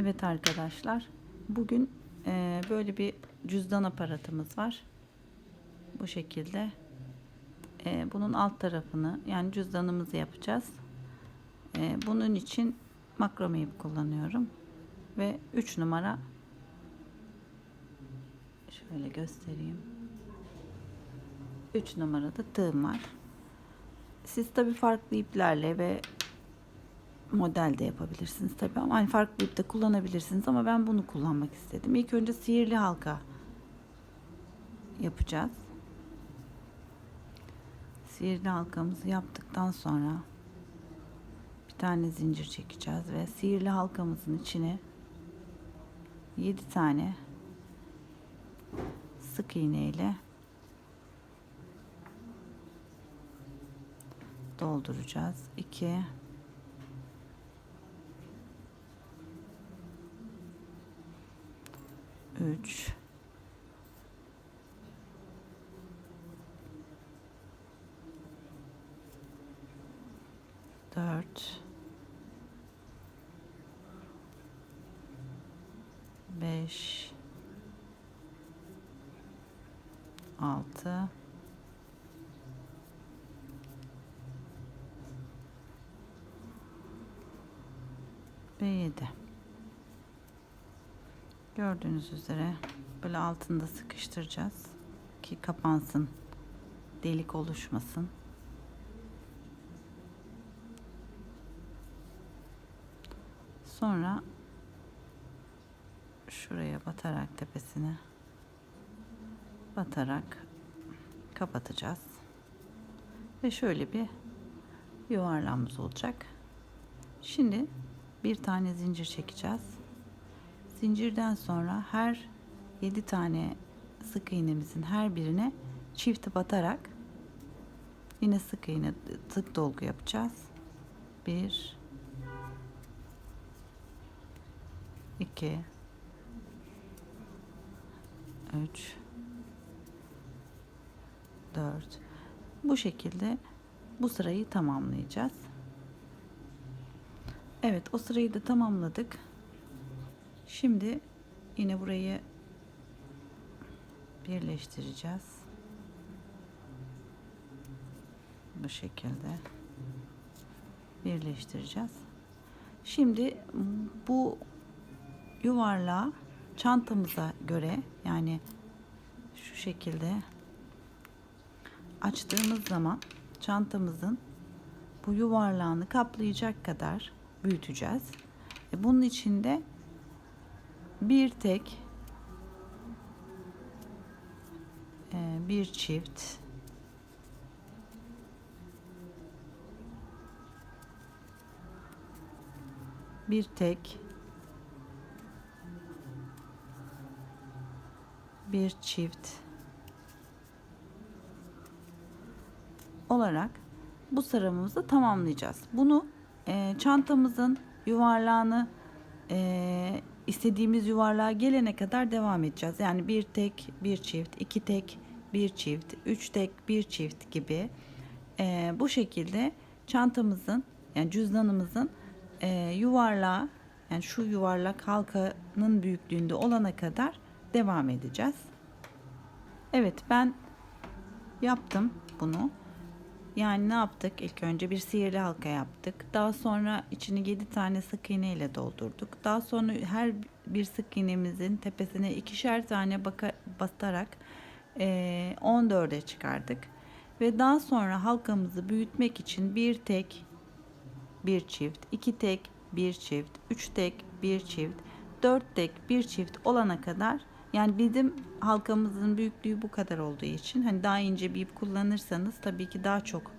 Evet arkadaşlar, bugün eee, böyle bir cüzdan aparatımız var. Bu şekilde. Eee, bunun alt tarafını yani cüzdanımızı yapacağız. Eee, bunun için makrome ip kullanıyorum. Ve 3 numara şöyle göstereyim. 3 numarada tığım var. Siz tabi farklı iplerle ve model de yapabilirsiniz tabii ama hani farklı ip de kullanabilirsiniz ama ben bunu kullanmak istedim. İlk önce sihirli halka yapacağız. Sihirli halkamızı yaptıktan sonra bir tane zincir çekeceğiz ve sihirli halkamızın içine 7 tane sık iğne ile dolduracağız. 2 3 4 5 6 ve 7 Gördüğünüz üzere böyle altında sıkıştıracağız ki kapansın. Delik oluşmasın. Sonra şuraya batarak tepesine batarak kapatacağız. Ve şöyle bir yuvarlağımız olacak. Şimdi bir tane zincir çekeceğiz. Zincirden sonra her 7 tane sık iğnemizin her birine çift batarak yine sık iğne sık dolgu yapacağız. 1 2 3 4 bu şekilde bu sırayı tamamlayacağız. Evet o sırayı da tamamladık. Şimdi yine burayı birleştireceğiz. Bu şekilde birleştireceğiz. Şimdi bu yuvarlağı çantamıza göre yani şu şekilde açtığımız zaman çantamızın bu yuvarlağını kaplayacak kadar büyüteceğiz. E bunun içinde bir tek e, bir çift bir tek bir çift olarak bu sıramızı tamamlayacağız. Bunu e, çantamızın yuvarlağını e, istediğimiz yuvarlığa gelene kadar devam edeceğiz. Yani bir tek bir çift, iki tek bir çift, üç tek bir çift gibi e, bu şekilde çantamızın yani cüzdanımızın e, yuvarlağı yani şu yuvarlak halkanın büyüklüğünde olana kadar devam edeceğiz. Evet ben yaptım bunu. Yani ne yaptık? İlk önce bir sihirli halka yaptık. Daha sonra içini 7 tane sık iğne ile doldurduk. Daha sonra her bir sık iğnemizin tepesine ikişer tane baka, basarak e, 14'e çıkardık. Ve daha sonra halkamızı büyütmek için bir tek bir çift, iki tek bir çift, üç tek bir çift, dört tek bir çift olana kadar yani bizim halkamızın büyüklüğü bu kadar olduğu için hani daha ince bir ip kullanırsanız tabii ki daha çok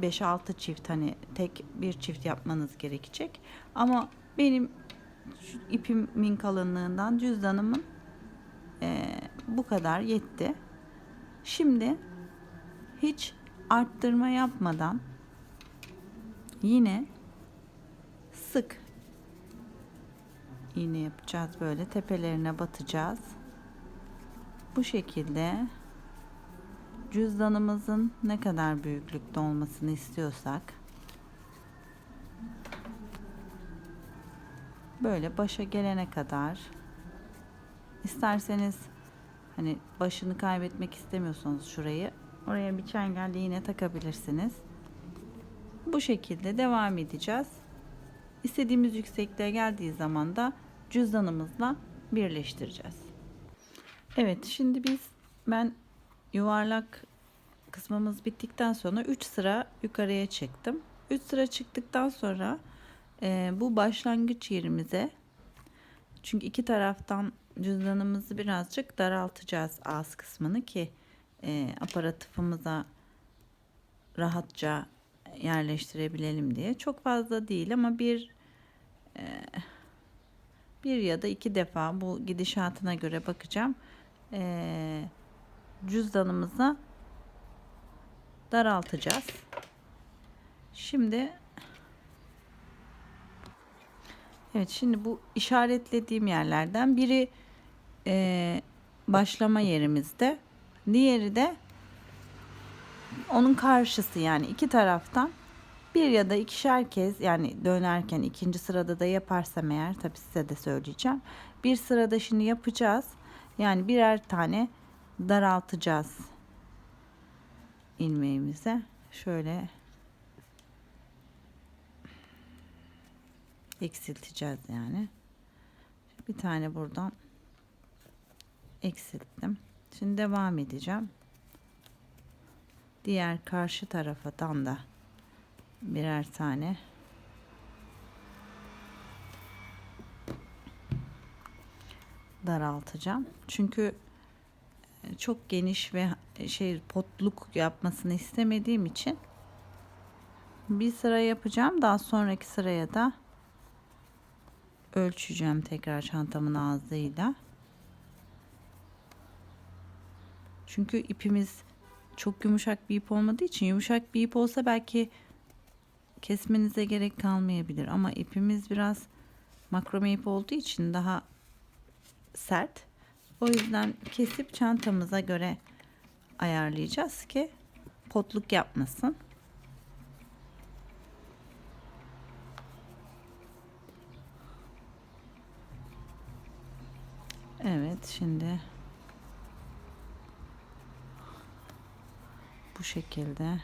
5-6 çift hani tek bir çift yapmanız gerekecek. Ama benim şu ipimin kalınlığından cüzdanımın e, bu kadar yetti. Şimdi hiç arttırma yapmadan yine sık iğne yapacağız böyle tepelerine batacağız. Bu şekilde cüzdanımızın ne kadar büyüklükte olmasını istiyorsak böyle başa gelene kadar isterseniz hani başını kaybetmek istemiyorsanız şurayı oraya bir çengelli iğne takabilirsiniz. Bu şekilde devam edeceğiz. İstediğimiz yüksekliğe geldiği zaman da cüzdanımızla birleştireceğiz. Evet şimdi biz ben yuvarlak kısmımız bittikten sonra 3 sıra yukarıya çıktım. 3 sıra çıktıktan sonra e, bu başlangıç yerimize çünkü iki taraftan cüzdanımızı birazcık daraltacağız ağız kısmını ki e, aparatifimize rahatça yerleştirebilelim diye. Çok fazla değil ama bir e, bir ya da iki defa bu gidişatına göre bakacağım. E, cüzdanımıza daraltacağız. Şimdi Evet şimdi bu işaretlediğim yerlerden biri e, başlama yerimizde. Diğeri de onun karşısı yani iki taraftan bir ya da ikişer kez yani dönerken ikinci sırada da yaparsam eğer tabi size de söyleyeceğim. Bir sırada şimdi yapacağız. Yani birer tane daraltacağız ilmeğimize. Şöyle eksilteceğiz yani. Bir tane buradan eksilttim. Şimdi devam edeceğim. Diğer karşı tarafadan da birer tane daraltacağım. Çünkü e, çok geniş ve şey potluk yapmasını istemediğim için bir sıra yapacağım. Daha sonraki sıraya da ölçeceğim tekrar çantamın ağzıyla. Çünkü ipimiz çok yumuşak bir ip olmadığı için yumuşak bir ip olsa belki kesmenize gerek kalmayabilir ama ipimiz biraz makrome ip olduğu için daha sert. O yüzden kesip çantamıza göre ayarlayacağız ki potluk yapmasın. Evet şimdi bu şekilde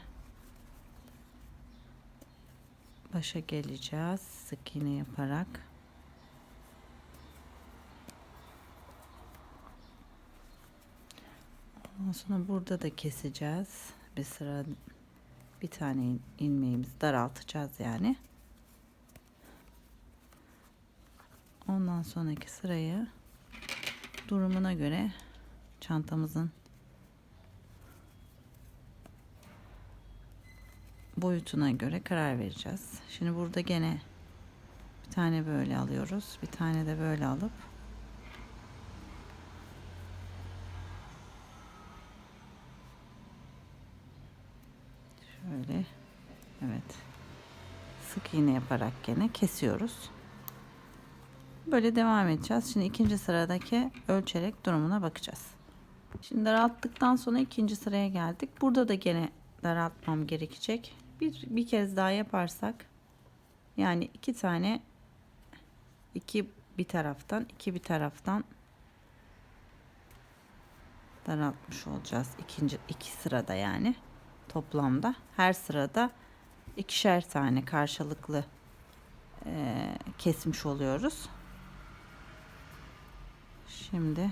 başa geleceğiz sık iğne yaparak. Ondan sonra burada da keseceğiz. Bir sıra bir tane ilmeğimizi daraltacağız yani. Ondan sonraki sırayı durumuna göre çantamızın boyutuna göre karar vereceğiz. Şimdi burada gene bir tane böyle alıyoruz. Bir tane de böyle alıp şöyle evet sık iğne yaparak gene kesiyoruz. Böyle devam edeceğiz. Şimdi ikinci sıradaki ölçerek durumuna bakacağız. Şimdi daralttıktan sonra ikinci sıraya geldik. Burada da gene daraltmam gerekecek. Bir, bir kez daha yaparsak yani iki tane iki bir taraftan iki bir taraftan daraltmış olacağız. ikinci iki sırada yani toplamda her sırada ikişer tane karşılıklı e, kesmiş oluyoruz. Şimdi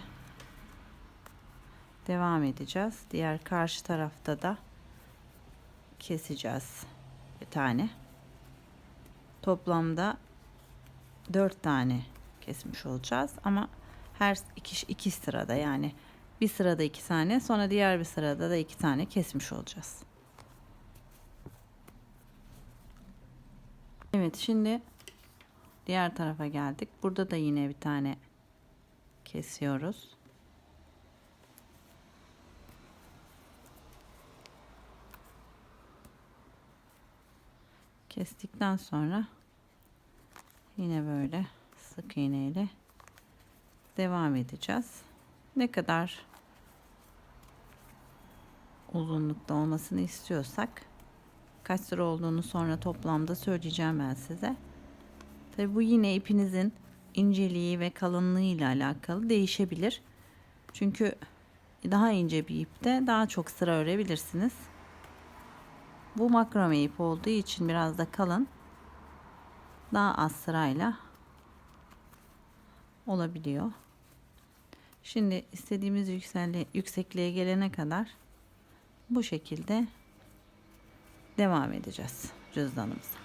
devam edeceğiz. Diğer karşı tarafta da keseceğiz bir tane. Toplamda dört tane kesmiş olacağız ama her iki, iki sırada yani bir sırada iki tane sonra diğer bir sırada da iki tane kesmiş olacağız. Evet şimdi diğer tarafa geldik. Burada da yine bir tane kesiyoruz. Kestikten sonra yine böyle sık iğne ile devam edeceğiz. Ne kadar uzunlukta olmasını istiyorsak kaç sıra olduğunu sonra toplamda söyleyeceğim ben size. Tabi bu yine ipinizin inceliği ve kalınlığı ile alakalı değişebilir. Çünkü daha ince bir ipte daha çok sıra örebilirsiniz. Bu makrame ip olduğu için biraz da kalın. Daha az sırayla olabiliyor. Şimdi istediğimiz yükselli, yüksekliğe gelene kadar bu şekilde devam edeceğiz cüzdanımıza.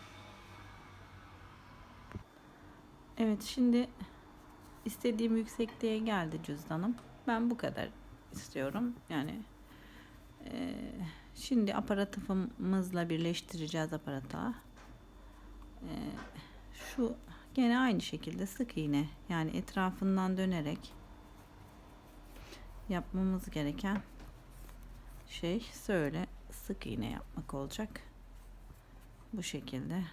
Evet şimdi istediğim yüksekliğe geldi cüzdanım. Ben bu kadar istiyorum. Yani eee, şimdi aparatifimizle birleştireceğiz aparata. Eee, şu gene aynı şekilde sık iğne yani etrafından dönerek yapmamız gereken şey söyle sık iğne yapmak olacak. Bu şekilde.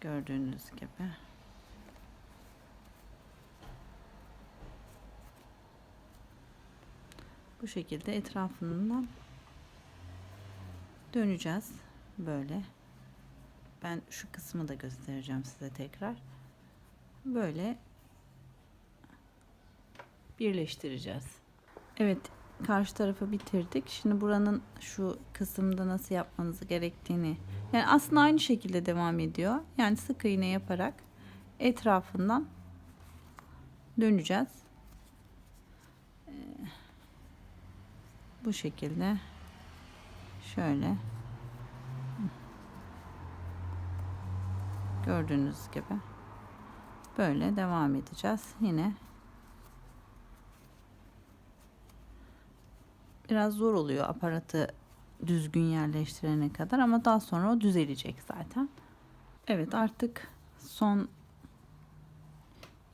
Gördüğünüz gibi. Bu şekilde etrafından döneceğiz böyle. Ben şu kısmı da göstereceğim size tekrar. Böyle birleştireceğiz. Evet, karşı tarafı bitirdik. Şimdi buranın şu kısımda nasıl yapmanız gerektiğini yani aslında aynı şekilde devam ediyor. Yani sık iğne yaparak etrafından döneceğiz. Bu şekilde şöyle gördüğünüz gibi böyle devam edeceğiz. Yine biraz zor oluyor aparatı düzgün yerleştirene kadar ama daha sonra o düzelecek zaten. Evet artık son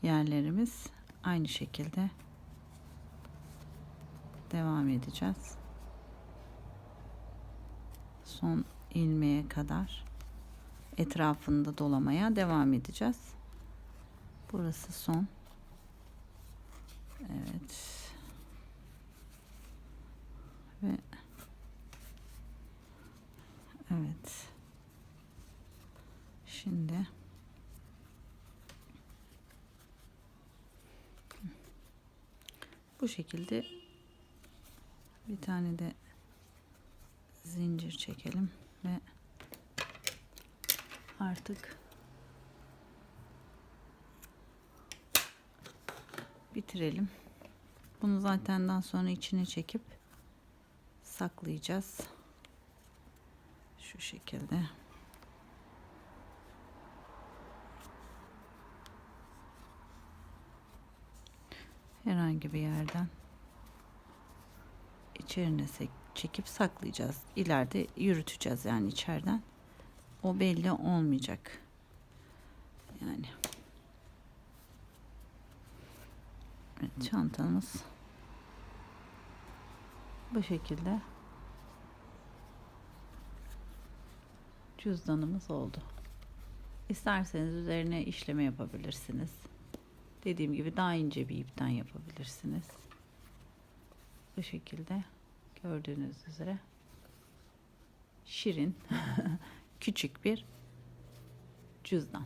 yerlerimiz aynı şekilde devam edeceğiz. Son ilmeğe kadar etrafında dolamaya devam edeceğiz. Burası son. Evet. Ve Evet. Şimdi bu şekilde bir tane de zincir çekelim ve artık bitirelim. Bunu zaten daha sonra içine çekip saklayacağız. Şu şekilde. Herhangi bir yerden içerine çekip saklayacağız. İleride yürüteceğiz yani içeriden. O belli olmayacak. Yani. Evet, çantamız bu şekilde cüzdanımız oldu. İsterseniz üzerine işleme yapabilirsiniz. Dediğim gibi daha ince bir ipten yapabilirsiniz. Bu şekilde gördüğünüz üzere şirin küçük bir cüzdan.